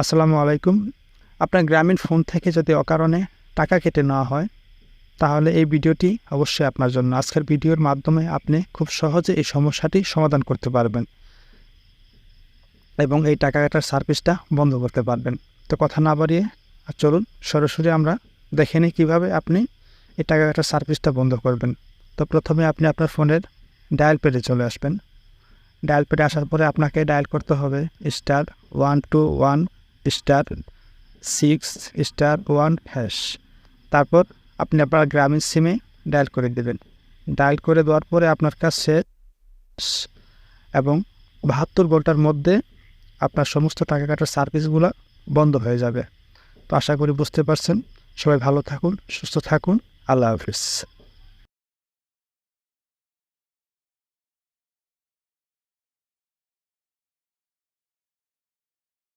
আসসালামু আলাইকুম। আপনার গ্রামীণ ফোন থেকে যদি অকারণে টাকা কেটে নেওয়া হয়, তাহলে এই ভিডিওটি অবশ্যই আপনার জন্য। আজকের ভিডিওর মাধ্যমে আপনি খুব সহজে এই সমস্যাটি সমাধান করতে পারবেন এবং এই টাকা কাটার সার্ভিসটা বন্ধ করতে পারবেন। তো কথা না বাড়িয়ে আর চলুন, সরাসরি আমরা দেখে নিই কীভাবে আপনি এই টাকা কাটার সার্ভিসটা বন্ধ করবেন। তো প্রথমে আপনি আপনার ফোনের ডায়াল পেডে চলে আসবেন। ডায়াল পেডে আসার পরে আপনাকে ডায়াল করতে হবে star one two one star six star one hash তারপর আপনি আপনার গ্রামীণ সিমে ডায়াল করে দেবেন। ডায়াল করে দেওয়ার পরে আপনার কাছে এবং বাহাত্তর ঘণ্টার মধ্যে আপনার সমস্ত টাকা কাটার সার্ভিসগুলো বন্ধ হয়ে যাবে। তো আশা করি বুঝতে পারছেন। সবাই ভালো থাকুন, সুস্থ থাকুন। আল্লাহ হাফিজ।